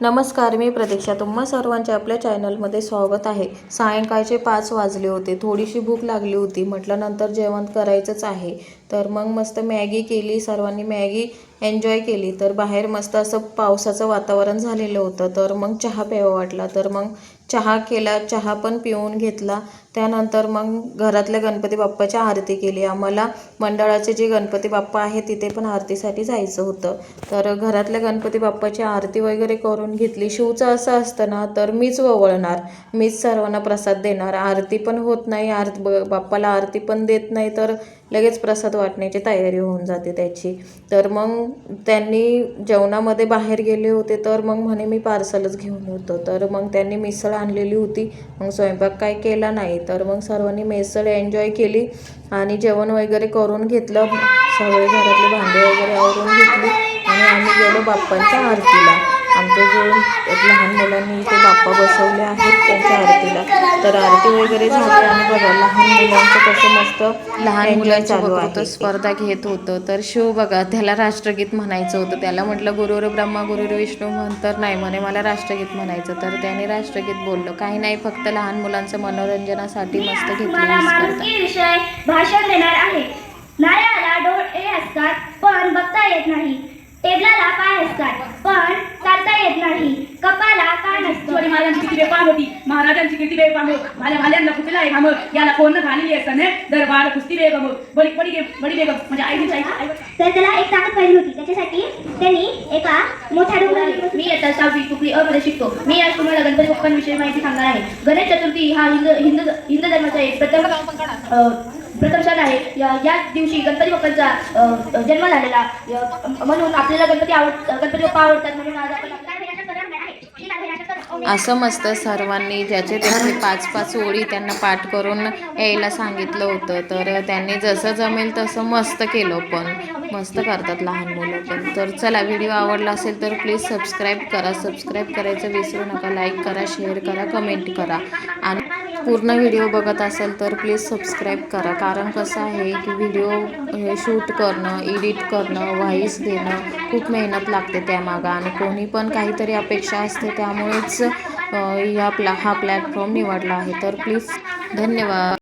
नमस्कार मी प्रतीक्षा. तुम्हा सर्वांचे आपल्या चॅनलमध्ये स्वागत आहे. सायंकाळचे पाच वाजले होते. थोडीशी भूक लागली होती. म्हटल्यानंतर जेवण करायचंच आहे. तर मग मस्त मॅगी केली सर्वांनी मॅगी एन्जॉय केली. तर बाहेर मस्त असं पावसाचं वातावरण झालेलं होतं. तर मग चहा प्यावा वाटला. तर मग चहा केला चहा पण पिऊन घेतला. त्यानंतर मग घरातल्या गणपती बाप्पाची आरती केली. आम्हाला मंडळाचे जे गणपती बाप्पा आहे तिथे पण आरतीसाठी जायचं होतं. तर घरातल्या गणपती बाप्पाची आरती वगैरे करून घेतली. शिवचं असं असतं ना तर मीच ववळणार. मीच सर्वांना प्रसाद देणार. आरती पण होत नाही. आरती ब बाप्पाला आरती पण देत नाही. तर लगेच प्रसाद वाटण्याची तयारी होऊन जाते त्याची. तर मग त्यांनी जेवणामध्ये बाहेर गेले होते तर मग म्हणे मी पार्सलच घेऊन होतो तर मग त्यांनी मिसळ आणलेली होती. मग स्वयंपाक काय केला नाही. तर मग सर्वांनी मिसळ एन्जॉय केली आणि जेवण वगैरे करून घेतलं. सगळे घरातले भांडे वगैरे आवरून घेतली आणि आम्ही गेलो बाप्पांच्या आरतीला. आमचे जे लहान मुलांनी ते बाप्पा बसवले आहेत त्यांच्या आरतीला. तर आरती वगैरे झाली आणि बघा लहान मुलांचं कसं मस्त लहान मुलांची चालू आहे. स्पर्धा घेत होतं. तर शिव बघा त्याला राष्ट्रगीत म्हणायचं होतं. त्याला म्हटलं गुरुर ब्रह्मा गुरुर विष्णू म्हण तर नाही म्हणे मला राष्ट्रगीत म्हणायचं. तर त्याने राष्ट्रगीत बोललं. काही नाही फक्त लहान मुलांचं मनोरंजनासाठी मस्त घेतली मला ही स्पर्धा भाषण देणार आहे. नारळाला डोळे असतात पण बघता येत नाही. टेबलाला पाय असतात पण चालता येत नाही कपाला शिवाजी महाराजांची किती बेपान होती महाराजांची किती बेपान हो माझ्या भाल्यांना कुठला आहे घामर? याला कोण घालेली असताना दरबार कुस्ती बे गमर बडी बडी गे बडी बेगम म्हणजे आई आई- तर त्याला एक ताकद पाहिजे होती. त्याच्यासाठी त्यांनी एका मोठ्या डोंगरावर मी आता सहावी तुकडी अ मध्ये शिकतो. मी आज तुम्हाला गणपती बाप्पांविषयी माहिती सांगणार आहे. गणेश चतुर्थी हा हिंदू हिंदू हिंदू धर्माचा एक प्रथम प्रथम सण आहे. या दिवशी गणपती बाप्पांचा जन्म झालेला म्हणून आपल्याला गणपती आवड गणपती बाप्पा आवडतात म्हणून आज आपण असं मस्त सर्वांनी ज्याचे त्याचे पाच पाच ओळी त्यांना पाठ करून यायला सांगितलं होतं. तर त्यांनी जसं जमेल तसं मस्त केलं पण. मस्त करतात लहान मुलं पण. तर चला व्हिडिओ आवडला असेल तर प्लीज सबस्क्राईब करा. सबस्क्राईब करायचं विसरू नका. लाईक करा शेअर करा कमेंट करा. आणि पूर्ण व्हिडिओ बघत असेल तर प्लीज सबस्क्राईब करा. कारण कसं आहे की व्हिडिओ शूट करणं एडिट करणं व्हॉईस देणं खूप मेहनत लागते त्यामागं आणि कोणी पण काहीतरी अपेक्षा असते त्यामुळेच या प्ला हा प्लॅटफॉर्म निवडला आहे. तर प्लीज धन्यवाद.